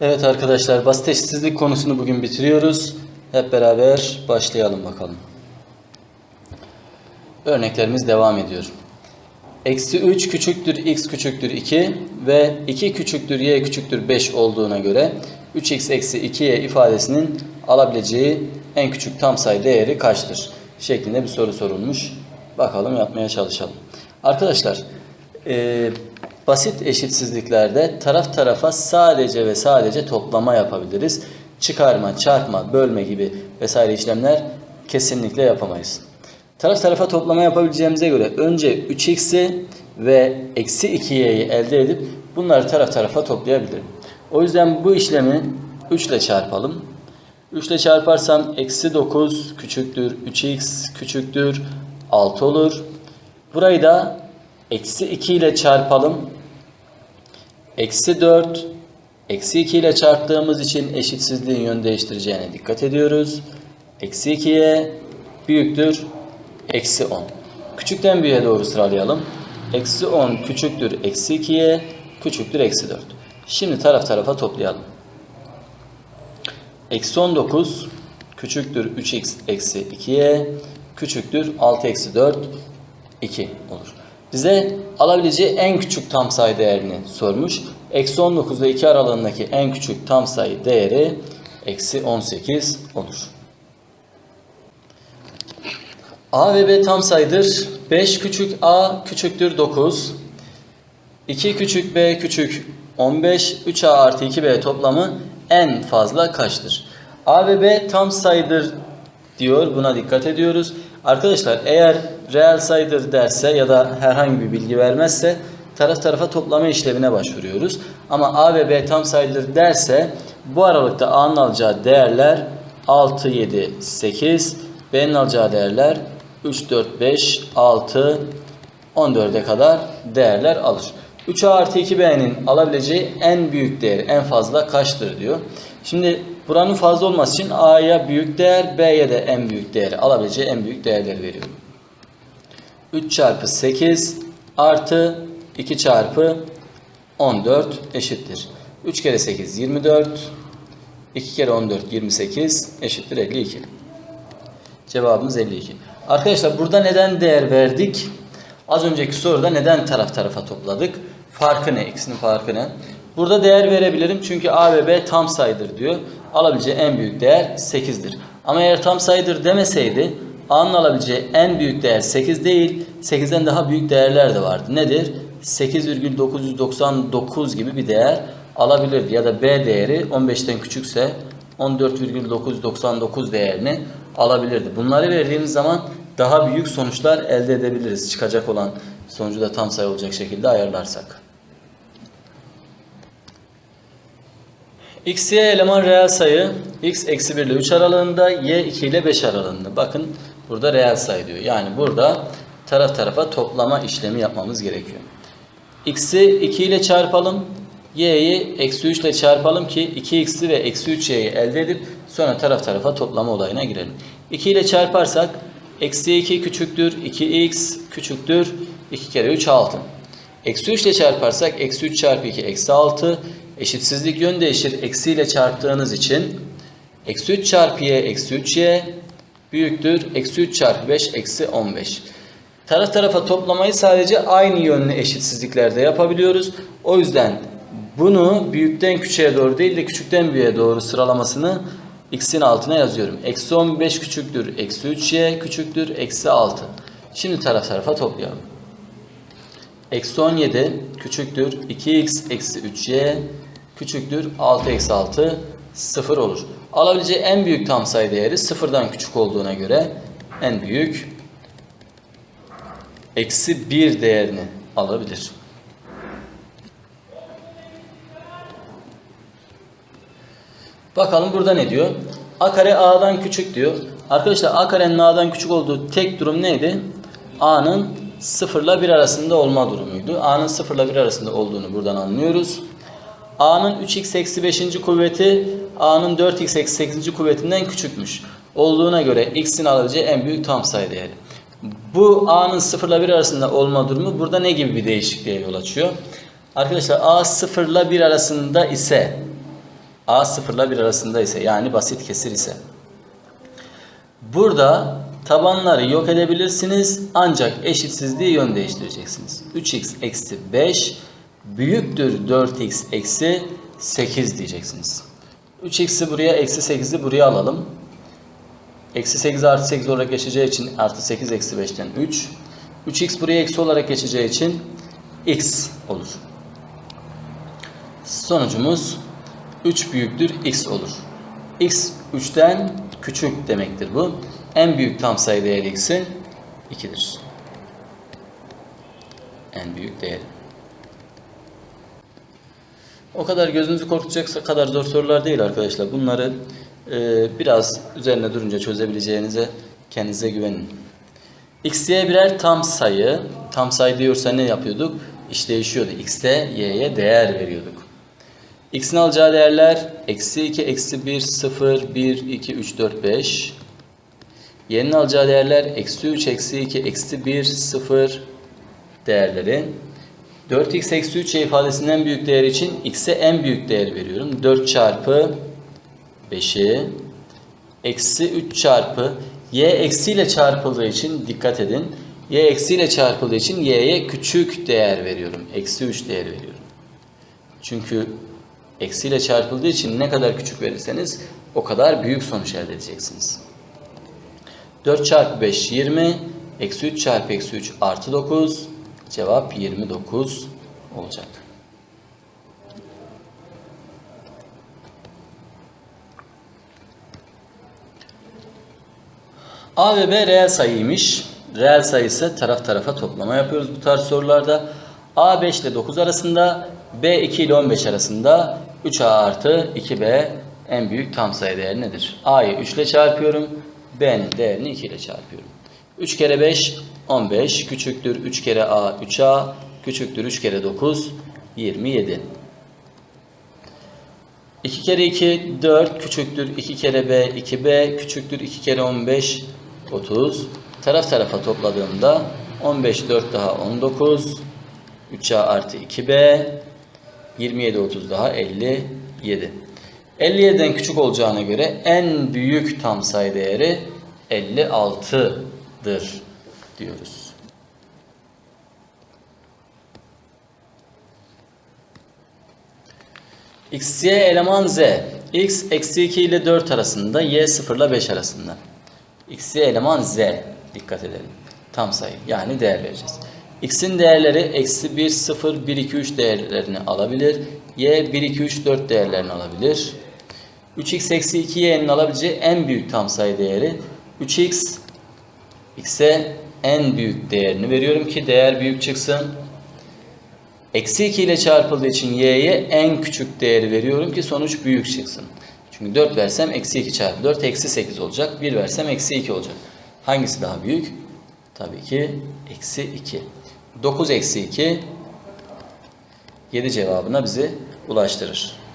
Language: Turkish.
Evet arkadaşlar basit eşitsizlik konusunu bugün bitiriyoruz. Hep beraber başlayalım bakalım. Örneklerimiz devam ediyor. Eksi 3 küçüktür x küçüktür 2 ve 2 küçüktür y küçüktür 5 olduğuna göre 3x eksi 2y ifadesinin alabileceği en küçük tam sayı değeri kaçtır? Şeklinde bir soru sorulmuş. Bakalım yapmaya çalışalım. Arkadaşlar e, basit eşitsizliklerde taraf tarafa sadece ve sadece toplama yapabiliriz. Çıkarma, çarpma, bölme gibi vesaire işlemler kesinlikle yapamayız. Taraf tarafa toplama yapabileceğimize göre önce 3x'i ve eksi 2y'yi elde edip bunları taraf tarafa toplayabilirim. O yüzden bu işlemi 3 ile çarpalım. 3 ile çarparsam eksi 9 küçüktür 3x küçüktür 6 olur. Burayı da eksi 2 ile çarpalım. Eksi 4 eksi 2 ile çarptığımız için eşitsizliğin yön değiştireceğine dikkat ediyoruz. Eksi 2'ye büyüktür eksi 10. Küçükten büyüğe doğru sıralayalım. Eksi 10 küçüktür eksi 2'ye küçüktür eksi 4. Şimdi taraf tarafa toplayalım. Eksi 19 küçüktür 3x eksi 2'ye küçüktür 6 eksi 4 2 olur. Bize alabileceği en küçük tam sayı değerini sormuş. Eksi 19 ile 2 aralığındaki en küçük tam sayı değeri eksi 18 olur. A ve B tam sayıdır. 5 küçük a küçüktür 9. 2 küçük b küçük 15. 3a artı 2b toplamı en fazla kaçtır? A ve B tam sayıdır diyor. Buna dikkat ediyoruz. Arkadaşlar eğer reel sayıdır derse ya da herhangi bir bilgi vermezse taraf tarafa toplama işlemine başvuruyoruz. Ama A ve B tam sayıdır derse bu aralıkta A'nın alacağı değerler 6, 7, 8, B'nin alacağı değerler 3, 4, 5, 6, 14'e kadar değerler alır. 3A artı 2B'nin alabileceği en büyük değer, en fazla kaçtır diyor. Şimdi buranın fazla olması için A'ya büyük değer, B'ye de en büyük değeri alabileceği en büyük değerleri veriyorum. 3 çarpı 8 artı 2 çarpı 14 eşittir. 3 kere 8 24, 2 kere 14 28 eşittir 52. Cevabımız 52. Arkadaşlar burada neden değer verdik? Az önceki soruda neden taraf tarafa topladık? Farkı ne? İkisinin farkı ne? Burada değer verebilirim çünkü A ve B tam sayıdır diyor. Alabileceği en büyük değer 8'dir. Ama eğer tam sayıdır demeseydi A'nın alabileceği en büyük değer 8 değil, 8'den daha büyük değerler de vardı. Nedir? 8,999 gibi bir değer alabilirdi. Ya da B değeri 15'ten küçükse 14,999 değerini alabilirdi. Bunları verdiğimiz zaman daha büyük sonuçlar elde edebiliriz. Çıkacak olan sonucu da tam sayı olacak şekilde ayarlarsak. X, Y eleman reel sayı. X eksi 1 ile 3 aralığında, Y 2 ile 5 aralığında. Bakın burada reel sayı diyor. Yani burada taraf tarafa toplama işlemi yapmamız gerekiyor. X'i 2 ile çarpalım. Y'yi eksi 3 ile çarpalım ki 2x'i ve eksi 3y'yi elde edip sonra taraf tarafa toplama olayına girelim. 2 ile çarparsak eksi 2 küçüktür 2x küçüktür 2 kere 3 6. Eksi 3 ile çarparsak eksi 3 çarpı 2 eksi 6 eşitsizlik yön değişir eksi ile çarptığınız için eksi 3 çarpı y eksi 3y büyüktür eksi 3 çarpı 5 eksi 15. Taraf tarafa toplamayı sadece aynı yönlü eşitsizliklerde yapabiliyoruz. O yüzden bunu büyükten küçüğe doğru değil de küçükten büyüğe doğru sıralamasını x'in altına yazıyorum. Eksi 15 küçüktür, eksi 3y küçüktür, eksi 6. Şimdi taraf tarafa toplayalım. Eksi 17 küçüktür, 2x eksi 3y küçüktür, 6 eksi 6 0 olur. Alabileceği en büyük tam sayı değeri sıfırdan küçük olduğuna göre en büyük eksi 1 değerini alabilir. Bakalım burada ne diyor? A kare A'dan küçük diyor. Arkadaşlar A karenin A'dan küçük olduğu tek durum neydi? A'nın 0 ile 1 arasında olma durumuydu. A'nın 0 ile 1 arasında olduğunu buradan anlıyoruz. A'nın 3x eksi 5. kuvveti A'nın 4x eksi 8. kuvvetinden küçükmüş. Olduğuna göre x'in alabileceği en büyük tam sayı değeri. Bu A'nın 0 ile 1 arasında olma durumu burada ne gibi bir değişikliğe yol açıyor? Arkadaşlar A 0 ile 1 arasında ise A 0 ile 1 arasında ise yani basit kesir ise. Burada tabanları yok edebilirsiniz ancak eşitsizliği yön değiştireceksiniz. 3x eksi 5 büyüktür 4x eksi 8 diyeceksiniz. 3x'i buraya eksi 8'i buraya alalım. Eksi 8 artı 8 olarak geçeceği için artı 8 eksi 5'ten 3. 3x buraya eksi olarak geçeceği için x olur. Sonucumuz 3 büyüktür x olur. x 3'ten küçük demektir bu. En büyük tam sayı değeri x'in 2'dir. En büyük değeri. O kadar gözünüzü korkutacaksa kadar zor sorular değil arkadaşlar. Bunları e, biraz üzerine durunca çözebileceğinize kendinize güvenin. X, Y birer tam sayı. Tam sayı diyorsa ne yapıyorduk? İş değişiyordu. X'te Y'ye değer veriyorduk. X'in alacağı değerler eksi 2, eksi 1, 0, 1, 2, 3, 4, 5. Y'nin alacağı değerler eksi 3, eksi 2, eksi 1, 0 değerleri. 4x eksi 3 ifadesinin en büyük değeri için x'e en büyük değer veriyorum. 4 çarpı 5'i eksi 3 çarpı y eksiyle çarpıldığı için dikkat edin. y eksiyle çarpıldığı için y'ye küçük değer veriyorum. Eksi 3 değer veriyorum. Çünkü eksiyle çarpıldığı için ne kadar küçük verirseniz o kadar büyük sonuç elde edeceksiniz. 4 çarpı 5 20. Eksi 3 çarpı eksi 3 artı 9. Cevap 29 olacak. A ve B reel sayıymış. Reel sayısı taraf tarafa toplama yapıyoruz bu tarz sorularda. A 5 ile 9 arasında, B 2 ile 15 arasında 3A artı 2B en büyük tam sayı değeri nedir? A'yı 3 ile çarpıyorum. B'nin değerini 2 ile çarpıyorum. 3 kere 5 15 küçüktür 3 kere A 3A küçüktür 3 kere 9 27. 2 kere 2 4 küçüktür 2 kere B 2B küçüktür 2 kere 15 30. Taraf tarafa topladığımda 15 4 daha 19 3A artı 2B 27 30 daha 57. 57'den küçük olacağına göre en büyük tam sayı değeri 56'dır diyoruz. X, Y eleman Z. X eksi 2 ile 4 arasında, Y 0 ile 5 arasında. X, Y eleman Z. Dikkat edelim. Tam sayı. Yani değer vereceğiz. X'in değerleri eksi 1, 0, 1, 2, 3 değerlerini alabilir. Y 1, 2, 3, 4 değerlerini alabilir. 3x eksi 2 y'nin alabileceği en büyük tam sayı değeri 3x x'e en büyük değerini veriyorum ki değer büyük çıksın. Eksi 2 ile çarpıldığı için y'ye en küçük değeri veriyorum ki sonuç büyük çıksın. Çünkü 4 versem eksi 2 çarpı 4 eksi 8 olacak. 1 versem eksi 2 olacak. Hangisi daha büyük? Tabii ki eksi 2. 9 eksi 2 7 cevabına bizi ulaştırır.